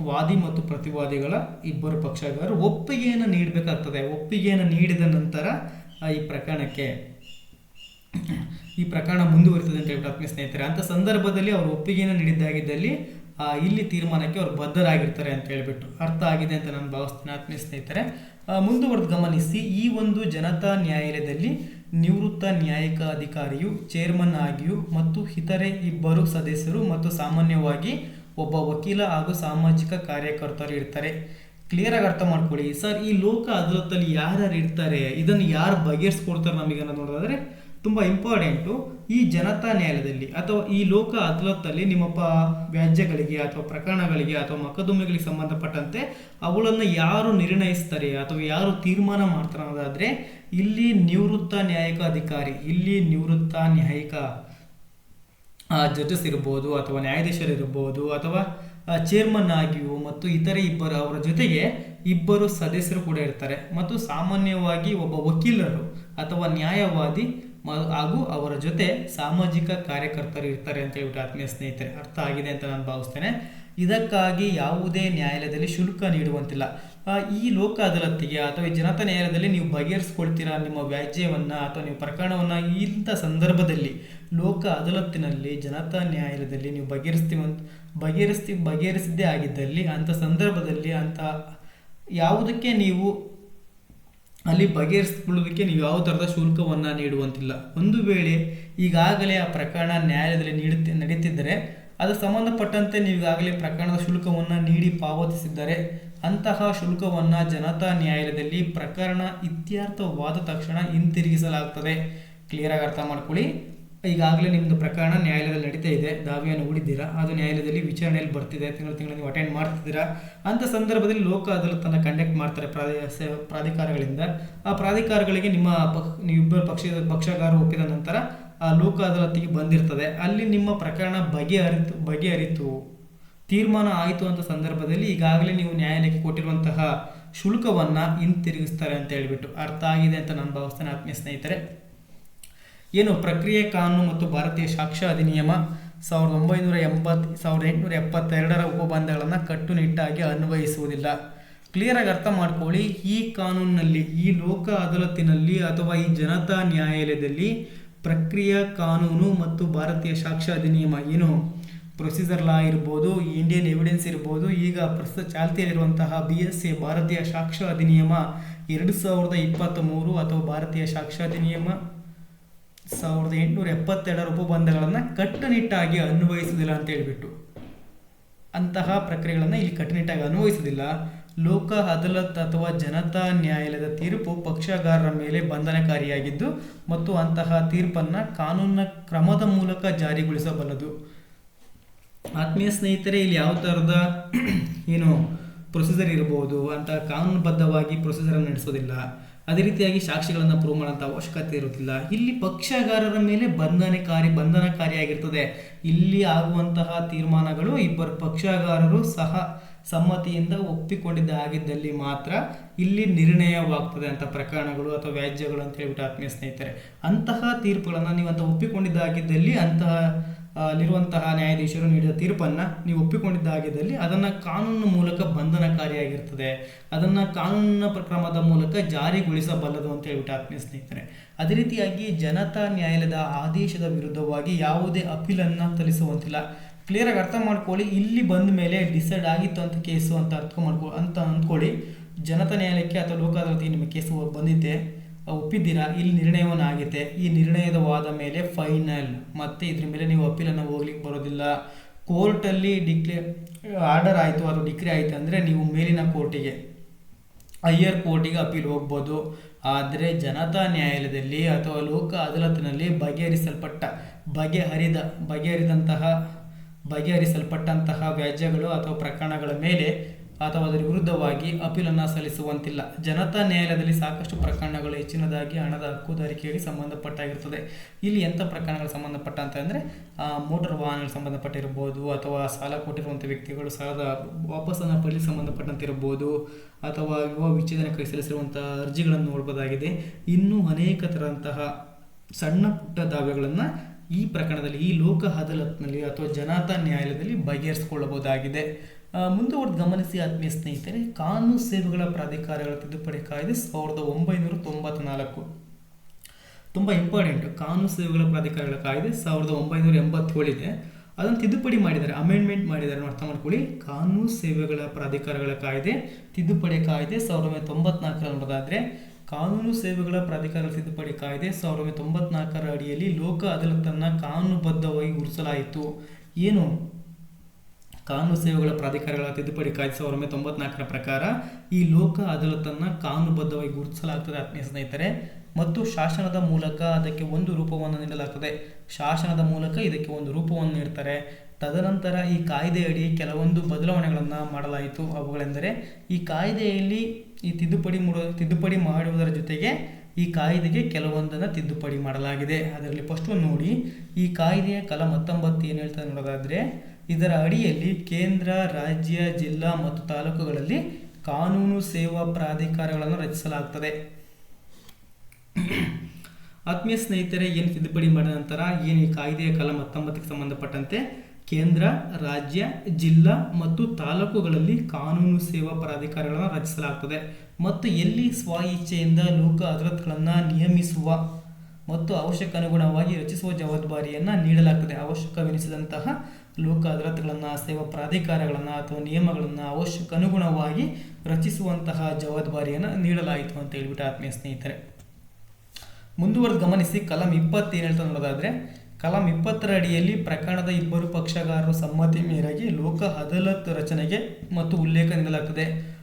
ವಾದಿ ಮತ್ತು ಪ್ರತಿವಾದಿಗಳ ಇಬ್ಬರು ಪಕ್ಷಗಾರರು ಒಪ್ಪಿಗೆಯನ್ನು ನೀಡಬೇಕಾಗ್ತದೆ. ಒಪ್ಪಿಗೆಯನ್ನು ನೀಡಿದ ನಂತರ ಈ ಪ್ರಕರಣಕ್ಕೆ ಈ ಪ್ರಕರಣ ಮುಂದುವರಿತದೆ ಅಂತ ಹೇಳ್ಬಿಟ್ಟು ಆತ್ಮೀಯ ಸ್ನೇಹಿತರೆ. ಅಂತ ಸಂದರ್ಭದಲ್ಲಿ ಅವರು ಒಪ್ಪಿಗೆಯನ್ನು ನೀಡಿದ್ದಾಗಿದ್ದಲ್ಲಿ ಇಲ್ಲಿ ತೀರ್ಮಾನಕ್ಕೆ ಅವರು ಬದ್ಧರಾಗಿರ್ತಾರೆ ಅಂತ ಹೇಳ್ಬಿಟ್ಟು ಅರ್ಥ ಆಗಿದೆ ಅಂತ ನಾನು ಭಾವಿಸ್ತೇನೆ ಆತ್ಮೀಯ ಸ್ನೇಹಿತರೆ. ಮುಂದುವರೆದು ಗಮನಿಸಿ, ಈ ಒಂದು ಜನತಾ ನ್ಯಾಯಾಲಯದಲ್ಲಿ ನಿವೃತ್ತ ನ್ಯಾಯಿಕ ಅಧಿಕಾರಿಯು, ಚೇರ್ಮನ್ ಆಗಿಯೂ ಮತ್ತು ಇತರೆ ಇಬ್ಬರು ಸದಸ್ಯರು ಮತ್ತು ಸಾಮಾನ್ಯವಾಗಿ ಒಬ್ಬ ವಕೀಲ ಹಾಗೂ ಸಾಮಾಜಿಕ ಕಾರ್ಯಕರ್ತರು ಇರ್ತಾರೆ. ಕ್ಲಿಯರ್ ಆಗಿ ಅರ್ಥ ಮಾಡ್ಕೊಳ್ಳಿ. ಸರ್, ಈ ಲೋಕ ಅದಾಲತ್ತಲ್ಲಿ ಯಾರ್ಯಾರು ಇರ್ತಾರೆ, ಇದನ್ನು ಯಾರು ಬಗೆಹರಿಸ್ಕೊಡ್ತಾರೆ ನಮಗೆ ನೋಡೋದಾದ್ರೆ ತುಂಬ ಇಂಪಾರ್ಟೆಂಟು ಈ ಜನತಾ ನ್ಯಾಯಾಲಯದಲ್ಲಿ ಅಥವಾ ಈ ಲೋಕ ಅದಾಲತ್ತಲ್ಲಿ ನಿಮ್ಮ ಪ ವ್ಯಾಜ್ಯಗಳಿಗೆ ಅಥವಾ ಪ್ರಕರಣಗಳಿಗೆ ಅಥವಾ ಮಕದುಮೆಗಳಿಗೆ ಸಂಬಂಧಪಟ್ಟಂತೆ ಅವುಗಳನ್ನು ಯಾರು ನಿರ್ಣಯಿಸ್ತಾರೆ ಅಥವಾ ಯಾರು ತೀರ್ಮಾನ ಮಾಡ್ತಾರೆ ಅನ್ನೋದಾದರೆ ಇಲ್ಲಿ ನಿವೃತ್ತ ನ್ಯಾಯಿಕ ಅಧಿಕಾರಿ ಇಲ್ಲಿ ನಿವೃತ್ತ ನ್ಯಾಯಿಕ ಜಡ್ಜಸ್ ಇರ್ಬೋದು ಅಥವಾ ನ್ಯಾಯಾಧೀಶರು ಇರ್ಬೋದು ಅಥವಾ ಚೇರ್ಮನ್ ಆಗಿಯೂ ಮತ್ತು ಇತರೆ ಇಬ್ಬರು ಅವರ ಜೊತೆಗೆ ಇಬ್ಬರು ಸದಸ್ಯರು ಕೂಡ ಇರ್ತಾರೆ. ಮತ್ತು ಸಾಮಾನ್ಯವಾಗಿ ಒಬ್ಬ ವಕೀಲರು ಅಥವಾ ನ್ಯಾಯವಾದಿ ಹಾಗೂ ಅವರ ಜೊತೆ ಸಾಮಾಜಿಕ ಕಾರ್ಯಕರ್ತರು ಇರ್ತಾರೆ ಅಂತ ಹೇಳ್ಬಿಟ್ಟು ಆತ್ಮೀಯ ಸ್ನೇಹಿತರೆ, ಅರ್ಥ ಆಗಿದೆ ಅಂತ ನಾನು ಭಾವಿಸ್ತೇನೆ. ಇದಕ್ಕಾಗಿ ಯಾವುದೇ ನ್ಯಾಯಾಲಯದಲ್ಲಿ ಶುಲ್ಕ ನೀಡುವಂತಿಲ್ಲ. ಈ ಲೋಕ ಅದಲತ್ತಿಗೆ ಅಥವಾ ಈ ಜನತಾ ನ್ಯಾಯಾಲಯದಲ್ಲಿ ನೀವು ಬಗೆಹರಿಸ್ಕೊಳ್ತೀರಾ ನಿಮ್ಮ ವ್ಯಾಜ್ಯವನ್ನು ಅಥವಾ ನೀವು ಪ್ರಕರಣವನ್ನು ಇಂಥ ಸಂದರ್ಭದಲ್ಲಿ ಲೋಕ ಅದಾಲತ್ತಿನಲ್ಲಿ ಜನತಾ ನ್ಯಾಯಾಲಯದಲ್ಲಿ ನೀವು ಬಗೆಹರಿಸ್ತೀವಿ ಬಗೆಹರಿಸ್ತಿ ಬಗೆಹರಿಸಿದ್ದೇ ಆಗಿದ್ದಲ್ಲಿ ಅಂಥ ಸಂದರ್ಭದಲ್ಲಿ ಅಂಥ ಯಾವುದಕ್ಕೆ ನೀವು ಅಲ್ಲಿ ಬಗೆಹರಿಸಿಕೊಳ್ಳೋದಕ್ಕೆ ನೀವು ಯಾವ ಥರದ ಶುಲ್ಕವನ್ನು ನೀಡುವಂತಿಲ್ಲ. ಒಂದು ವೇಳೆ ಈಗಾಗಲೇ ಆ ಪ್ರಕರಣ ನ್ಯಾಯಾಲಯದಲ್ಲಿ ನೀಡುತ್ತೆ ನಡೆಯುತ್ತಿದ್ದರೆ ಅದು ಸಂಬಂಧಪಟ್ಟಂತೆ ನೀವು ಈಗಾಗಲೇ ಪ್ರಕರಣದ ಶುಲ್ಕವನ್ನು ನೀಡಿ ಪಾವತಿಸಿದ್ದರೆ ಅಂತಹ ಶುಲ್ಕವನ್ನು ಜನತಾ ನ್ಯಾಯಾಲಯದಲ್ಲಿ ಪ್ರಕರಣ ಇತ್ಯರ್ಥವಾದ ತಕ್ಷಣ ಹಿಂತಿರುಗಿಸಲಾಗ್ತದೆ. ಕ್ಲಿಯರಾಗಿ ಅರ್ಥ ಮಾಡ್ಕೊಳ್ಳಿ. ಈಗಾಗಲೇ ನಿಮ್ಮದು ಪ್ರಕರಣ ನ್ಯಾಯಾಲಯದಲ್ಲಿ ನಡೀತಾ ಇದೆ. ದಾವೆಯನ್ನು ಹೂಡಿದ್ದೀರಾ? ಅದು ನ್ಯಾಯಾಲಯದಲ್ಲಿ ವಿಚಾರಣೆಯಲ್ಲಿ ಬರ್ತಿದೆ. ತಿಂಗಳು ತಿಂಗಳು ನೀವು ಅಟೆಂಡ್ ಮಾಡ್ತಿದ್ದೀರಾ? ಅಂತ ಸಂದರ್ಭದಲ್ಲಿ ಲೋಕ ಅದಾಲತನ್ನು ಕಂಡಕ್ಟ್ ಮಾಡ್ತಾರೆ ಪ್ರಾಧಿಕಾರಗಳಿಂದ. ಆ ಪ್ರಾಧಿಕಾರಗಳಿಗೆ ನಿಮ್ಮ ಪಕ್, ನೀವಿಬ್ಬರು ಪಕ್ಷದ ಪಕ್ಷಗಾರ ಒಪ್ಪಿದ ನಂತರ ಆ ಲೋಕ ಅದಾಲತಿಗೆ ಬಂದಿರ್ತದೆ. ಅಲ್ಲಿ ನಿಮ್ಮ ಪ್ರಕರಣ ಬಗೆಹರಿತು ಬಗೆಹರಿತು. ತೀರ್ಮಾನ ಆಯಿತು ಅಂತ ಸಂದರ್ಭದಲ್ಲಿ ಈಗಾಗಲೇ ನೀವು ನ್ಯಾಯಾಲಯಕ್ಕೆ ಕೊಟ್ಟಿರುವಂತಹ ಶುಲ್ಕವನ್ನು ಹಿಂತಿರುಗಿಸ್ತಾರೆ ಅಂತ ಹೇಳಿಬಿಟ್ಟು ಅರ್ಥ ಆಗಿದೆ ಅಂತ ನಾನು ಭಾವಿಸ್ತೇನೆ. ಆತ್ಮೀಯ ಸ್ನೇಹಿತರೆ ಏನು ಪ್ರಕ್ರಿಯೆ ಕಾನೂನು ಮತ್ತು ಭಾರತೀಯ ಸಾಕ್ಷ್ಯ ಅಧಿನಿಯಮ ಸಾವಿರದ ಒಂಬೈನೂರ ಎಂಬತ್ತು, ಸಾವಿರದ ಎಂಟುನೂರ ಎಪ್ಪತ್ತೆರಡರ ಉಪಬಂಧಗಳನ್ನು ಕಟ್ಟುನಿಟ್ಟಾಗಿ ಅನ್ವಯಿಸುವುದಿಲ್ಲ. ಕ್ಲಿಯರ್ ಆಗಿ ಅರ್ಥ ಮಾಡ್ಕೊಳ್ಳಿ, ಈ ಕಾನೂನಿನಲ್ಲಿ, ಈ ಲೋಕ ಅದಾಲತ್ತಿನಲ್ಲಿ ಅಥವಾ ಈ ಜನತಾ ನ್ಯಾಯಾಲಯದಲ್ಲಿ ಪ್ರಕ್ರಿಯೆ ಕಾನೂನು ಮತ್ತು ಭಾರತೀಯ ಸಾಕ್ಷ್ಯ ಅಧಿನಿಯಮ ಏನು? ಪ್ರೊಸೀಜರ್ ಲಾ ಇರ್ಬೋದು ಇಂಡಿಯನ್ ಎವಿಡೆನ್ಸ್ ಇರ್ಬೋದು, ಈಗ ಪ್ರಸ್ತುತ ಚಾಲ್ತಿಯಲ್ಲಿರುವಂತಹ ಬಿ ಎಸ್ ಎ ಭಾರತೀಯ ಸಾಕ್ಷ್ಯ ಅಧಿನಿಯಮ ಎರಡು ಸಾವಿರದ ಇಪ್ಪತ್ತ್ಮೂರು ಅಥವಾ ಭಾರತೀಯ ಸಾಕ್ಷ್ಯ ಅಧಿನಿಯಮ ಸಾವಿರದ ಎಂಟುನೂರ ಎಪ್ಪತ್ತೆರಡರ ಉಪಬಂಧಗಳನ್ನು ಕಟ್ಟುನಿಟ್ಟಾಗಿ ಅನ್ವಯಿಸುವುದಿಲ್ಲ ಅಂತ ಹೇಳಿಬಿಟ್ಟು. ಅಂತಹ ಪ್ರಕ್ರಿಯೆಗಳನ್ನು ಇಲ್ಲಿ ಕಟ್ಟುನಿಟ್ಟಾಗಿ ಅನ್ವಯಿಸುವುದಿಲ್ಲ. ಲೋಕ, ಅದಾಲತ್ ಅಥವಾ ಜನತಾ ನ್ಯಾಯಾಲಯದ ತೀರ್ಪು ಪಕ್ಷಗಾರರ ಮೇಲೆ ಬಂಧನಕಾರಿಯಾಗಿದ್ದು ಮತ್ತು ಅಂತಹ ತೀರ್ಪನ್ನು ಕಾನೂನಿನ ಕ್ರಮದ ಮೂಲಕ ಜಾರಿಗೊಳಿಸಬಲ್ಲದು. ಆತ್ಮೀಯ ಸ್ನೇಹಿತರೆ, ಇಲ್ಲಿ ಯಾವ ಥರದ ಏನು ಪ್ರೊಸೀಜರ್ ಇರ್ಬೋದು ಅಂತಹ ಕಾನೂನುಬದ್ಧವಾಗಿ ಪ್ರೊಸೀಜರನ್ನು ನಡೆಸೋದಿಲ್ಲ. ಅದೇ ರೀತಿಯಾಗಿ ಸಾಕ್ಷಿಗಳನ್ನು ಪ್ರೂವ್ ಮಾಡೋಂಥ ಅವಶ್ಯಕತೆ ಇರುವುದಿಲ್ಲ. ಇಲ್ಲಿ ಪಕ್ಷಗಾರರ ಮೇಲೆ ಬಂಧನಕಾರಿ ಬಂಧನಕಾರಿಯಾಗಿರ್ತದೆ ಇಲ್ಲಿ ಆಗುವಂತಹ ತೀರ್ಮಾನಗಳು ಇಬ್ಬರು ಪಕ್ಷಗಾರರು ಸಹ ಸಮ್ಮತಿಯಿಂದ ಒಪ್ಪಿಕೊಂಡಿದ್ದ ಆಗಿದ್ದಲ್ಲಿ ಮಾತ್ರ ಇಲ್ಲಿ ನಿರ್ಣಯವಾಗ್ತದೆ ಅಂತ ಪ್ರಕರಣಗಳು ಅಥವಾ ವ್ಯಾಜ್ಯಗಳು ಅಂತ ಹೇಳ್ಬಿಟ್ಟು ಆತ್ಮೀಯ ಸ್ನೇಹಿತರೆ. ಅಂತಹ ತೀರ್ಪುಗಳನ್ನು ನೀವು ಅಂತ ಒಪ್ಪಿಕೊಂಡಿದ್ದಾಗಿದ್ದಲ್ಲಿ ಅಂತಹ ಆ, ಅಲ್ಲಿರುವಂತಹ ನ್ಯಾಯಾಧೀಶರು ನೀಡಿದ ತೀರ್ಪನ್ನು ನೀವು ಒಪ್ಪಿಕೊಂಡಿದ್ದಾಗಿದ್ದಲ್ಲಿ ಅದನ್ನು ಕಾನೂನು ಮೂಲಕ ಬಂಧನಕಾರಿಯಾಗಿರ್ತದೆ. ಅದನ್ನು ಕಾನೂನಿನ ಪ್ರಕ್ರಮದ ಮೂಲಕ ಜಾರಿಗೊಳಿಸಬಲ್ಲದು ಅಂತ ಹೇಳ್ಬಿಟ್ಟು ಆತ್ಮೀಯ ಸ್ನೇಹಿತರೆ. ಅದೇ ರೀತಿಯಾಗಿ ಜನತಾ ನ್ಯಾಯಾಲಯದ ಆದೇಶದ ವಿರುದ್ಧವಾಗಿ ಯಾವುದೇ ಅಪೀಲನ್ನು ಸಲ್ಲಿಸುವಂತಿಲ್ಲ. ಕ್ಲಿಯರಾಗಿ ಅರ್ಥ ಮಾಡ್ಕೊಳ್ಳಿ. ಇಲ್ಲಿ ಬಂದ ಮೇಲೆ ಡಿಸೈಡ್ ಆಗಿತ್ತು ಅಂತ ಕೇಸು ಅಂತ ಅರ್ಥ ಮಾಡ್ಕೊ ಅಂತ ಅಂದ್ಕೊಳ್ಳಿ. ಜನತಾ ನ್ಯಾಯಾಲಯಕ್ಕೆ ಅಥವಾ ಲೋಕ ಅದಾಲತಿಗೆ ನಿಮ್ಮ ಕೇಸು ಬಂದಿದ್ದೆ ಒಪ್ಪಿದ್ದೀರಾ? ಇಲ್ಲಿ ನಿರ್ಣಯವನ್ನು ಆಗಿದೆ ಈ ನಿರ್ಣಯದ ವಾದ ಮೇಲೆ ಫೈನಲ್. ಮತ್ತೆ ಇದ್ರ ಮೇಲೆ ನೀವು ಅಪೀಲನ್ನು ಹೋಗ್ಲಿಕ್ಕೆ ಬರೋದಿಲ್ಲ. ಕೋರ್ಟಲ್ಲಿ ಡಿಕ್ಲೆ ಆರ್ಡರ್ ಆಯಿತು ಅಥವಾ ಡಿಕ್ರಿ ಆಯಿತು ಅಂದರೆ ನೀವು ಮೇಲಿನ ಕೋರ್ಟಿಗೆ, ಹೈಯರ್ ಕೋರ್ಟಿಗೆ ಅಪೀಲ್ ಹೋಗ್ಬೋದು. ಆದರೆ ಜನತಾ ನ್ಯಾಯಾಲಯದಲ್ಲಿ ಅಥವಾ ಲೋಕ ಅದಾಲತ್ನಲ್ಲಿ ಬಗೆಹರಿಸಲ್ಪಟ್ಟ, ಬಗೆಹರಿದ, ಬಗೆಹರಿದಂತಹ, ಬಗೆಹರಿಸಲ್ಪಟ್ಟಂತಹ ವ್ಯಾಜ್ಯಗಳು ಅಥವಾ ಪ್ರಕರಣಗಳ ಮೇಲೆ ಅಥವಾ ಅದರ ವಿರುದ್ಧವಾಗಿ ಅಪೀಲನ್ನು ಸಲ್ಲಿಸುವಂತಿಲ್ಲ. ಜನತಾ ನ್ಯಾಯಾಲಯದಲ್ಲಿ ಸಾಕಷ್ಟು ಪ್ರಕರಣಗಳು ಹೆಚ್ಚಿನದಾಗಿ ಹಣದ ಹಕ್ಕುದಾರಿಕೆಗೆ ಸಂಬಂಧಪಟ್ಟಾಗಿರ್ತದೆ. ಇಲ್ಲಿ ಎಂಥ ಪ್ರಕರಣಗಳು ಸಂಬಂಧಪಟ್ಟ ಅಂದರೆ ಮೋಟಾರ್ ವಾಹನಗಳಿಗೆ ಸಂಬಂಧಪಟ್ಟಿರ್ಬೋದು ಅಥವಾ ಸಾಲ ಕೊಟ್ಟಿರುವಂಥ ವ್ಯಕ್ತಿಗಳು ಸಾಲದ ವಾಪಸ್ಸನ್ನು ಪಡೆಯಲು ಸಂಬಂಧಪಟ್ಟಂತಿರ್ಬೋದು ಅಥವಾ ವಿವಾಹ ವಿಚ್ಛೇದನಕ್ಕೆ ಸಲ್ಲಿಸಿರುವಂಥ ಅರ್ಜಿಗಳನ್ನು ನೋಡ್ಬೋದಾಗಿದೆ. ಇನ್ನೂ ಅನೇಕ ಥರಂತಹ ಸಣ್ಣ ಪುಟ್ಟ ದಾವೆಗಳನ್ನು ಈ ಪ್ರಕರಣದಲ್ಲಿ ಈ ಲೋಕ ಅದಾಲತ್ನಲ್ಲಿ ಅಥವಾ ಜನತಾ ನ್ಯಾಯಾಲಯದಲ್ಲಿ ಬಗೆಹರಿಸಿಕೊಳ್ಳಬಹುದಾಗಿದೆ. ಆ, ಮುಂದುವರೆದು ಗಮನಿಸಿ ಆತ್ಮೀಯ ಸ್ನೇಹಿತರೆ, ಕಾನೂನು ಸೇವೆಗಳ ಪ್ರಾಧಿಕಾರಗಳ ತಿದ್ದುಪಡಿ ಕಾಯ್ದೆ ಸಾವಿರದ ಒಂಬೈನೂರ ತೊಂಬತ್ನಾಲ್ಕು. ತುಂಬ ಇಂಪಾರ್ಟೆಂಟ್ ಕಾನೂನು ಸೇವೆಗಳ ಪ್ರಾಧಿಕಾರಗಳ ಕಾಯ್ದೆ ಸಾವಿರದ ಒಂಬೈನೂರ ಎಂಬತ್ತೇಳಿದೆ ಅದನ್ನು ತಿದ್ದುಪಡಿ ಮಾಡಿದ್ದಾರೆ ಅಮೆಂಡ್ಮೆಂಟ್ ಮಾಡಿದ್ದಾರೆ. ಅರ್ಥ ಮಾಡ್ಕೊಳ್ಳಿ. ಕಾನೂನು ಸೇವೆಗಳ ಪ್ರಾಧಿಕಾರಗಳ ಕಾಯ್ದೆ, ತಿದ್ದುಪಡಿ ಕಾಯ್ದೆ ಸಾವಿರದ ಒಂಬೈನೂರ ತೊಂಬತ್ನಾಲ್ಕರ ನೋಡೋದಾದರೆ, ಕಾನೂನು ಸೇವೆಗಳ ಪ್ರಾಧಿಕಾರಗಳ ತಿದ್ದುಪಡಿ ಕಾಯ್ದೆ ಸಾವಿರದ ಒಂಬೈನೂರ ತೊಂಬತ್ನಾಲ್ಕರ ಅಡಿಯಲ್ಲಿ ಲೋಕ ಅದಾಲತನ್ನು ಕಾನೂನುಬದ್ಧವಾಗಿ ಗುರುಸಲಾಯಿತು ಏನು? ಕಾನೂನು ಸೇವೆಗಳ ಪ್ರಾಧಿಕಾರಗಳ ತಿದ್ದುಪಡಿ ಕಾಯ್ದೆ ಸಾವಿರದ ಒಂಬೈನೂರ ತೊಂಬತ್ನಾಲ್ಕರ ಪ್ರಕಾರ ಈ ಲೋಕ ಅದಾಲತನ್ನು ಕಾನೂನುಬದ್ಧವಾಗಿ ಗುರುತಿಸಲಾಗ್ತದೆ ಆತ್ಮೀಯ ಸ್ನೇಹಿತರೆ. ಮತ್ತು ಶಾಸನದ ಮೂಲಕ ಅದಕ್ಕೆ ಒಂದು ರೂಪವನ್ನು ನೀಡಲಾಗ್ತದೆ. ಶಾಸನದ ಮೂಲಕ ಇದಕ್ಕೆ ಒಂದು ರೂಪವನ್ನು ನೀಡ್ತಾರೆ. ತದನಂತರ ಈ ಕಾಯ್ದೆಯಡಿ ಕೆಲವೊಂದು ಬದಲಾವಣೆಗಳನ್ನು ಮಾಡಲಾಯಿತು. ಅವುಗಳೆಂದರೆ ಈ ಕಾಯ್ದೆಯಲ್ಲಿ ಈ ತಿದ್ದುಪಡಿ ಮೂಡ, ತಿದ್ದುಪಡಿ ಮಾಡುವುದರ ಜೊತೆಗೆ ಈ ಕಾಯ್ದೆಗೆ ಕೆಲವೊಂದನ್ನು ತಿದ್ದುಪಡಿ ಮಾಡಲಾಗಿದೆ. ಅದರಲ್ಲಿ ಫಸ್ಟ್ ನೋಡಿ, ಈ ಕಾಯ್ದೆಯ ಕಲಂ ಹತ್ತೊಂಬತ್ತು ಏನು ಹೇಳ್ತಾರೆ ನೋಡೋದಾದರೆ ಇದರ ಅಡಿಯಲ್ಲಿ ಕೇಂದ್ರ, ರಾಜ್ಯ, ಜಿಲ್ಲಾ ಮತ್ತು ತಾಲೂಕುಗಳಲ್ಲಿ ಕಾನೂನು ಸೇವಾ ಪ್ರಾಧಿಕಾರಗಳನ್ನು ರಚಿಸಲಾಗ್ತದೆ. ಆತ್ಮೀಯ ಸ್ನೇಹಿತರೆ, ಏನು ತಿದ್ದುಪಡಿ ಮಾಡಿದ ನಂತರ ಏನು ಈ ಕಾಯ್ದೆಯ ಕಲಂ ಹತ್ತೊಂಬತ್ತಕ್ಕೆ ಸಂಬಂಧಪಟ್ಟಂತೆ ಕೇಂದ್ರ, ರಾಜ್ಯ, ಜಿಲ್ಲಾ ಮತ್ತು ತಾಲೂಕುಗಳಲ್ಲಿ ಕಾನೂನು ಸೇವಾ ಪ್ರಾಧಿಕಾರಗಳನ್ನು ರಚಿಸಲಾಗ್ತದೆ. ಮತ್ತು ಎಲ್ಲಿ ಸ್ವ ಇಚ್ಛೆಯಿಂದ ಲೋಕ ಅದಾಲತ್ಗಳನ್ನು ನಿಯಮಿಸುವ ಮತ್ತು ಅವಶ್ಯಕ ಅನುಗುಣವಾಗಿ ರಚಿಸುವ ಜವಾಬ್ದಾರಿಯನ್ನು ನೀಡಲಾಗ್ತದೆ. ಅವಶ್ಯಕವೆನಿಸಿದಂತಹ ಲೋಕ ಅದಾಲತ್ಗಳನ್ನು ಸೇವಾ ಪ್ರಾಧಿಕಾರಗಳನ್ನು ಅಥವಾ ನಿಯಮಗಳನ್ನು ಅವಶ್ಯಕ ಅನುಗುಣವಾಗಿ ರಚಿಸುವಂತಹ ಜವಾಬ್ದಾರಿಯನ್ನು ನೀಡಲಾಯಿತು ಅಂತ ಹೇಳ್ಬಿಟ್ಟು ಆತ್ಮೀಯ ಸ್ನೇಹಿತರೆ. ಮುಂದುವರೆದು ಗಮನಿಸಿ ಕಲಂ ಇಪ್ಪತ್ತೇನು ಹೇಳ್ತಾ ನೋಡೋದಾದ್ರೆ, ಕಲಂ ಇಪ್ಪತ್ತರ ಅಡಿಯಲ್ಲಿ ಪ್ರಕರಣದ ಇಬ್ಬರು ಪಕ್ಷಗಾರರ ಸಮ್ಮತಿ ಮೇರೆಗೆ ಲೋಕ ಅದಾಲತ್ ರಚನೆಗೆ ಮತ್ತು ಉಲ್ಲೇಖ ನೀಡಲಾಗ್ತದೆ.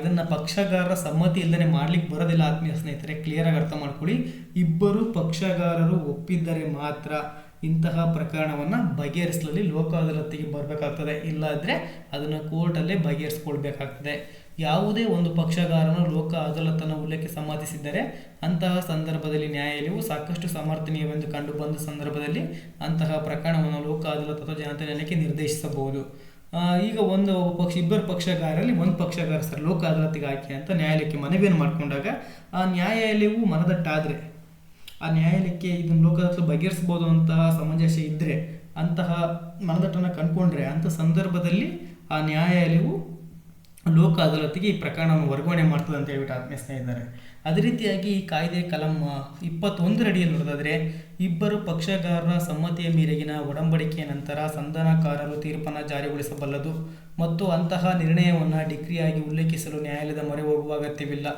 ಇದನ್ನು ಪಕ್ಷಗಾರರ ಸಮ್ಮತಿ ಇಲ್ಲದೆ ಮಾಡ್ಲಿಕ್ಕೆ ಬರೋದಿಲ್ಲ ಆತ್ಮೀಯ ಸ್ನೇಹಿತರೆ. ಕ್ಲಿಯರ್ ಆಗಿ ಅರ್ಥ ಮಾಡ್ಕೊಳ್ಳಿ. ಇಬ್ಬರು ಪಕ್ಷಗಾರರು ಒಪ್ಪಿದ್ದರೆ ಮಾತ್ರ ಇಂತಹ ಪ್ರಕರಣವನ್ನು ಬಗೆಹರಿಸಲಲ್ಲಿ ಲೋಕ ಅದಾಲತ್ತಿಗೆ ಬರಬೇಕಾಗ್ತದೆ. ಇಲ್ಲಾದರೆ ಅದನ್ನು ಕೋರ್ಟಲ್ಲೇ ಬಗೆಹರಿಸ್ಕೊಳ್ಬೇಕಾಗ್ತದೆ. ಯಾವುದೇ ಒಂದು ಪಕ್ಷಗಾರನು ಲೋಕ ಅದಾಲತನ್ನು ಉಲ್ಲೇಖ ಸಮ್ಮತಿಸಿದ್ದರೆ ಅಂತಹ ಸಂದರ್ಭದಲ್ಲಿ ನ್ಯಾಯಾಲಯವು ಸಾಕಷ್ಟು ಸಮರ್ಥನೀಯವೆಂದು ಕಂಡುಬಂದ ಸಂದರ್ಭದಲ್ಲಿ ಅಂತಹ ಪ್ರಕರಣವನ್ನು ಲೋಕ ಅದಾಲತ್ ಅಥವಾ ಜನತಾ ನ್ಯಾಯಾಲಯಕ್ಕೆ ನಿರ್ದೇಶಿಸಬಹುದು. ಈಗ ಒಂದು ಪಕ್ಷ, ಇಬ್ಬರು ಪಕ್ಷಗಾರರಲ್ಲಿ ಒಂದು ಪಕ್ಷಗಾರ ಸರ್ ಲೋಕ ಅದಾಲತಿಗೆ ಹಾಕಿ ಅಂತ ನ್ಯಾಯಾಲಯಕ್ಕೆ ಮನವಿಯನ್ನು ಮಾಡಿಕೊಂಡಾಗ ಆ ನ್ಯಾಯಾಲಯವು ಮನದಟ್ಟಾದರೆ ಆ ನ್ಯಾಯಾಲಯಕ್ಕೆ ಇದನ್ನು ಲೋಕದತ್ತ ಬಗೆಹರಿಸ್ಬೋದು ಅಂತಹ ಸಮಂಜಸ ಇದ್ದರೆ ಅಂತಹ ಮನದಟ್ಟನ್ನು ಕಂಡುಕೊಂಡ್ರೆ ಅಂಥ ಸಂದರ್ಭದಲ್ಲಿ ಆ ನ್ಯಾಯಾಲಯವು ಲೋಕ ಅದಾಲತ್ಗೆ ಈ ಪ್ರಕರಣವನ್ನು ವರ್ಗಾವಣೆ ಮಾಡ್ತದೆ ಅಂತ ಹೇಳ್ಬಿಟ್ಟು ಆತ್ಮೀಯ ಇದ್ದಾರೆ ಅದೇ ರೀತಿಯಾಗಿ ಈ ಕಾಯ್ದೆ ಕಲಂ ಇಪ್ಪತ್ತೊಂದರಡಿಯಲ್ಲಿ ನೋಡೋದಾದ್ರೆ, ಇಬ್ಬರು ಪಕ್ಷಗಾರರ ಸಮ್ಮತಿಯ ಮೇರೆಗಿನ ಒಡಂಬಡಿಕೆಯ ನಂತರ ಸಂಧಾನಕಾರರು ತೀರ್ಪನ್ನು ಜಾರಿಗೊಳಿಸಬಲ್ಲದು ಮತ್ತು ಅಂತಹ ನಿರ್ಣಯವನ್ನು ಡಿಗ್ರಿಯಾಗಿ ಉಲ್ಲೇಖಿಸಲು ನ್ಯಾಯಾಲಯದ ಮೊರೆ ಹೋಗುವ ಅಗತ್ಯವಿಲ್ಲ.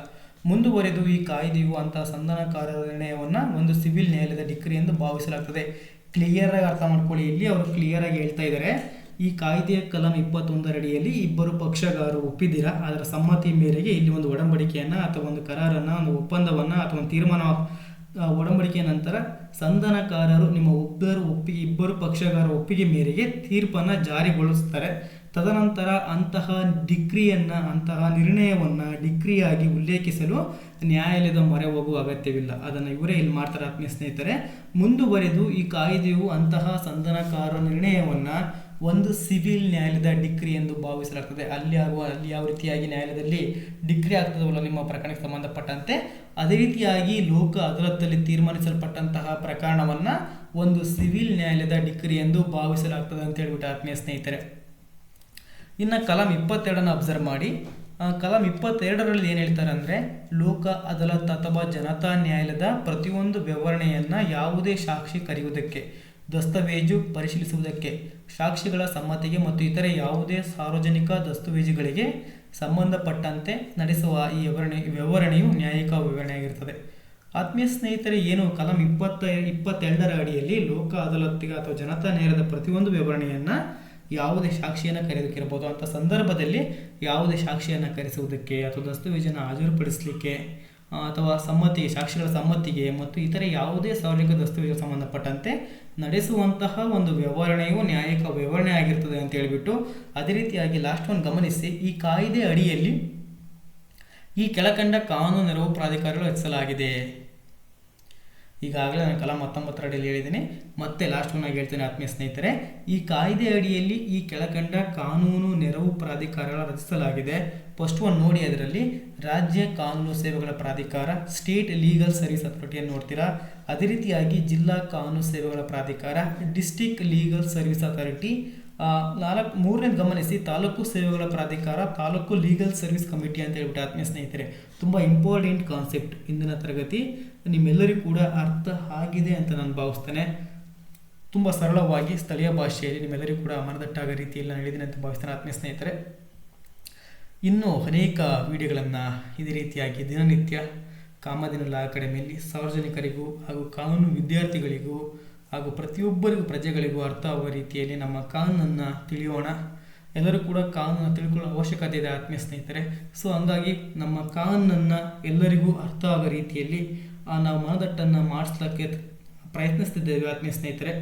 ಮುಂದುವರೆದು ಈ ಕಾಯ್ದೆಯು ಅಂತಹ ಸಂಧಾನಕಾರರ ನಿರ್ಣಯವನ್ನು ಒಂದು ಸಿವಿಲ್ ನ್ಯಾಯಾಲಯದ ಡಿಕ್ರಿ ಎಂದು ಭಾವಿಸಲಾಗ್ತದೆ. ಕ್ಲಿಯರ್ ಆಗಿ ಅರ್ಥ ಮಾಡ್ಕೊಳ್ಳಿ. ಇಲ್ಲಿ ಅವರು ಕ್ಲಿಯರ್ ಆಗಿ ಹೇಳ್ತಾ ಇದ್ದಾರೆ ಈ ಕಾಯ್ದೆಯ ಕಲಂ ಇಪ್ಪತ್ತೊಂದರಡಿಯಲ್ಲಿ ಇಬ್ಬರು ಪಕ್ಷಗಾರರು ಒಪ್ಪಿದ್ದೀರಾ? ಅದರ ಸಮ್ಮತಿ ಮೇರೆಗೆ ಇಲ್ಲಿ ಒಂದು ಒಡಂಬಡಿಕೆಯನ್ನು ಅಥವಾ ಒಂದು ಕರಾರನ್ನು, ಒಂದು ಒಪ್ಪಂದವನ್ನು ಅಥವಾ ಒಂದು ತೀರ್ಮಾನ ಒಡಂಬಡಿಕೆಯ ನಂತರ ಸಂಧಾನಕಾರರು ನಿಮ್ಮ ಒಬ್ಬರು ಒಪ್ಪಿಗೆ ಇಬ್ಬರು ಪಕ್ಷಗಾರರ ಒಪ್ಪಿಗೆ ಮೇರೆಗೆ ತೀರ್ಪನ್ನು ಜಾರಿಗೊಳಿಸ್ತಾರೆ. ತದನಂತರ ಅಂತಹ ಡಿಗ್ರಿಯನ್ನು, ಅಂತಹ ನಿರ್ಣಯವನ್ನು ಡಿಕ್ರಿಯಾಗಿ ಉಲ್ಲೇಖಿಸಲು ನ್ಯಾಯಾಲಯದ ಮೊರೆ ಹೋಗುವ ಅಗತ್ಯವಿಲ್ಲ. ಅದನ್ನು ಇವರೇ ಇಲ್ಲಿ ಮಾಡ್ತಾರೆ ಆತ್ಮೀಯ ಸ್ನೇಹಿತರೆ. ಮುಂದುವರೆದು ಈ ಕಾಯ್ದೆಯು ಅಂತಹ ಸಂಧಾನಕಾರ ನಿರ್ಣಯವನ್ನು ಒಂದು ಸಿವಿಲ್ ನ್ಯಾಯಾಲಯದ ಡಿಗ್ರಿ ಎಂದು ಭಾವಿಸಲಾಗ್ತದೆ. ಅಲ್ಲಿ ಆಗುವ, ಅಲ್ಲಿ ಯಾವ ರೀತಿಯಾಗಿ ನ್ಯಾಯಾಲಯದಲ್ಲಿ ಡಿಗ್ರಿ ಆಗ್ತದವಲ್ಲ ನಿಮ್ಮ ಪ್ರಕರಣಕ್ಕೆ ಸಂಬಂಧಪಟ್ಟಂತೆ, ಅದೇ ರೀತಿಯಾಗಿ ಲೋಕ ಅದಾಲತ್ನಲ್ಲಿ ತೀರ್ಮಾನಿಸಲ್ಪಟ್ಟಂತಹ ಪ್ರಕರಣವನ್ನು ಒಂದು ಸಿವಿಲ್ ನ್ಯಾಯಾಲಯದ ಡಿಗ್ರಿ ಎಂದು ಭಾವಿಸಲಾಗ್ತದೆ ಅಂತ ಹೇಳ್ಬಿಟ್ಟು ಆತ್ಮೀಯ ಸ್ನೇಹಿತರೆ. ಇನ್ನು ಕಲಂ ಇಪ್ಪತ್ತೆರಡನ್ನು ಅಬ್ಸರ್ವ್ ಮಾಡಿ ಕಲಾಂ ಇಪ್ಪತ್ತೆರಡರಲ್ಲಿ ಏನು ಹೇಳ್ತಾರೆ ಅಂದರೆ, ಲೋಕ, ಅದಾಲತ್ ಅಥವಾ ಜನತಾ ನ್ಯಾಯಾಲಯದ ಪ್ರತಿಯೊಂದು ವಿವರಣೆಯನ್ನು ಯಾವುದೇ ಸಾಕ್ಷಿ ಕರೆಯುವುದಕ್ಕೆ, ದಸ್ತಾವೇಜು ಪರಿಶೀಲಿಸುವುದಕ್ಕೆ, ಸಾಕ್ಷಿಗಳ ಸಮ್ಮತಿಗೆ ಮತ್ತು ಇತರೆ ಯಾವುದೇ ಸಾರ್ವಜನಿಕ ದಸ್ತಾವೇಜುಗಳಿಗೆ ಸಂಬಂಧಪಟ್ಟಂತೆ ನಡೆಸುವ ಈ ವಿವರಣೆ, ವಿವರಣೆಯು ನ್ಯಾಯಿಕ ವಿವರಣೆಯಾಗಿರ್ತದೆ. ಆತ್ಮೀಯ ಸ್ನೇಹಿತರೆ, ಏನು ಕಲಂ ಇಪ್ಪತ್ತ, ಇಪ್ಪತ್ತೆರಡರ ಅಡಿಯಲ್ಲಿ ಲೋಕ, ಅದಾಲತ್ತಿಗೆ ಅಥವಾ ಜನತಾ ನ್ಯಾಯಾಲಯದ ಪ್ರತಿಯೊಂದು ವಿವರಣೆಯನ್ನು ಯಾವುದೇ ಸಾಕ್ಷಿಯನ್ನು ಕರೆಯೋದಕ್ಕಿರ್ಬೋದು ಅಂಥ ಸಂದರ್ಭದಲ್ಲಿ ಯಾವುದೇ ಸಾಕ್ಷಿಯನ್ನು ಕರೆಸುವುದಕ್ಕೆ ಅಥವಾ ದಸ್ತಾವೇಜನ್ನು ಹಾಜರುಪಡಿಸಲಿಕ್ಕೆ ಅಥವಾ ಸಮ್ಮತಿ, ಸಾಕ್ಷಿಗಳ ಸಮ್ಮತಿಗೆ ಮತ್ತು ಇತರೆ ಯಾವುದೇ ಸಾರ್ವಜನಿಕ ದಸ್ತಾವೇಜಿಗೆ ಸಂಬಂಧಪಟ್ಟಂತೆ ನಡೆಸುವಂತಹ ಒಂದು ವಿವರಣೆಯು ನ್ಯಾಯಿಕ ವಿವರಣೆ ಆಗಿರ್ತದೆ ಅಂತ ಹೇಳಿಬಿಟ್ಟು ಅದೇ ರೀತಿಯಾಗಿ ಲಾಸ್ಟ್ ಒನ್ ಗಮನಿಸಿ. ಈ ಕಾಯ್ದೆ ಅಡಿಯಲ್ಲಿ ಈ ಕೆಳಕಂಡ ಕಾನೂನು ನೆರವು ಪ್ರಾಧಿಕಾರಗಳು ರಚಿಸಲಾಗಿದೆ. ಈಗಾಗಲೇ ನಾನು ಕಲಂ ಹತ್ತೊಂಬತ್ತರ ಅಡಿಯಲ್ಲಿ ಹೇಳಿದ್ದೀನಿ. ಮತ್ತೆ ಲಾಸ್ಟ್ ಒನ್ ಆಗಿ ಹೇಳ್ತೇನೆ ಆತ್ಮೀಯ ಸ್ನೇಹಿತರೆ. ಈ ಕಾಯ್ದೆ ಅಡಿಯಲ್ಲಿ ಈ ಕೆಳಕಂಡ ಕಾನೂನು ನೆರವು ಪ್ರಾಧಿಕಾರಗಳ ರಚಿಸಲಾಗಿದೆ. ಫಸ್ಟ್ ಒನ್ ನೋಡಿ ಅದರಲ್ಲಿ. ರಾಜ್ಯ ಕಾನೂನು ಸೇವೆಗಳ ಪ್ರಾಧಿಕಾರ ಸ್ಟೇಟ್ ಲೀಗಲ್ ಸರ್ವಿಸ್ ಅಥಾರಿಟಿಯನ್ನು ನೋಡ್ತೀರಾ? ಅದೇ ರೀತಿಯಾಗಿ ಜಿಲ್ಲಾ ಕಾನೂನು ಸೇವೆಗಳ ಪ್ರಾಧಿಕಾರ ಡಿಸ್ಟಿಕ್ ಲೀಗಲ್ ಸರ್ವಿಸ್ ಅಥಾರಿಟಿ ನಾಲ್ಕು, ಮೂರನೇ ಗಮನಿಸಿ ತಾಲೂಕು ಸೇವೆಗಳ ಪ್ರಾಧಿಕಾರ, ತಾಲೂಕು ಲೀಗಲ್ ಸರ್ವಿಸ್ ಕಮಿಟಿ ಅಂತ ಹೇಳ್ಬಿಟ್ಟು ಆತ್ಮೀಯ ಸ್ನೇಹಿತರೆ. ತುಂಬ ಇಂಪಾರ್ಟೆಂಟ್ ಕಾನ್ಸೆಪ್ಟ್ ಇಂದಿನ ತರಗತಿ. ನಿಮ್ಮೆಲ್ಲರಿಗೂ ಕೂಡ ಅರ್ಥ ಆಗಿದೆ ಅಂತ ನಾನು ಭಾವಿಸ್ತೇನೆ. ತುಂಬ ಸರಳವಾಗಿ ಸ್ಥಳೀಯ ಭಾಷೆಯಲ್ಲಿ ನಿಮ್ಮೆಲ್ಲರಿಗೂ ಕೂಡ ಮನದಟ್ಟಾಗೋ ರೀತಿಯಲ್ಲಿ ನಾನು ಹೇಳಿದ್ದೀನಿ ಅಂತ ಭಾವಿಸ್ತೇನೆ. ಆತ್ಮೀಯ ಸ್ನೇಹಿತರೆ, ಇನ್ನೂ ಅನೇಕ ವಿಡಿಯೋಗಳನ್ನು ಇದೇ ರೀತಿಯಾಗಿ ದಿನನಿತ್ಯ ಕಾಮದಿನ ಲಾ ಅಕಾಡೆಮಿಯಲ್ಲಿ ಸಾರ್ವಜನಿಕರಿಗೂ ಹಾಗೂ ಕಾನೂನು ವಿದ್ಯಾರ್ಥಿಗಳಿಗೂ ಹಾಗೂ ಪ್ರತಿಯೊಬ್ಬರಿಗೂ, ಪ್ರಜೆಗಳಿಗೂ ಅರ್ಥ ರೀತಿಯಲ್ಲಿ ನಮ್ಮ ಕಾನೂನನ್ನು ತಿಳಿಯೋಣ. ಎಲ್ಲರೂ ಕೂಡ ಕಾನೂನನ್ನು ತಿಳ್ಕೊಳ್ಳೋ ಅವಶ್ಯಕತೆ ಇದೆ ಆತ್ಮೀಯ ಸ್ನೇಹಿತರೆ. ಸೊ, ಹಂಗಾಗಿ ನಮ್ಮ ಕಾನೂನನ್ನು ಎಲ್ಲರಿಗೂ ಅರ್ಥ ಆಗೋ ರೀತಿಯಲ್ಲಿ ನಾವು ಮನದಟ್ಟನ್ನು ಮಾಡಿಸ್ಲಿಕ್ಕೆ ಪ್ರಯತ್ನಿಸ್ತಿದ್ದೇವೆ, ಆತ್ಮೀಯ ಸ್ನೇಹಿತರೆ.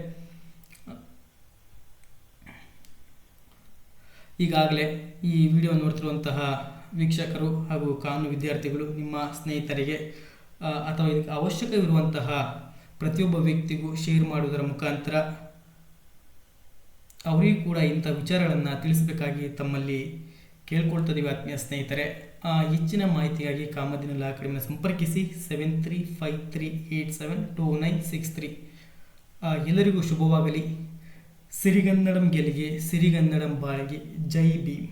ಈಗಾಗಲೇ ಈ ವಿಡಿಯೋ ನೋಡ್ತಿರುವಂತಹ ವೀಕ್ಷಕರು ಹಾಗೂ ಕಾನೂನು ವಿದ್ಯಾರ್ಥಿಗಳು, ನಿಮ್ಮ ಸ್ನೇಹಿತರಿಗೆ ಅಥವಾ ಇದಕ್ಕೆ ಅವಶ್ಯಕವಿರುವಂತಹ ಪ್ರತಿಯೊಬ್ಬ ವ್ಯಕ್ತಿಗೂ ಶೇರ್ ಮಾಡುವುದರ ಮುಖಾಂತರ ಅವರಿಗೂ ಕೂಡ ಇಂಥ ವಿಚಾರಗಳನ್ನು ತಿಳಿಸಬೇಕಾಗಿ ತಮ್ಮಲ್ಲಿ ಕೇಳ್ಕೊಳ್ತಿದ್ದೀವಿ ಆತ್ಮೀಯ ಸ್ನೇಹಿತರೆ. ಹೆಚ್ಚಿನ ಮಾಹಿತಿಗಾಗಿ ಕಾಮದಿನ ಅಕಾಡೆಮಿನ ಸಂಪರ್ಕಿಸಿ seven three five three eight seven two nine six three ಎಲ್ಲರಿಗೂ ಶುಭವಾಗಲಿ. ಸಿರಿಗನ್ನಡಂ ಗೆಲಿಗೆ ಸಿರಿಗನ್ನಡಂ ಬಾಳಿಗೆ ಜೈ ಭೀಮ್.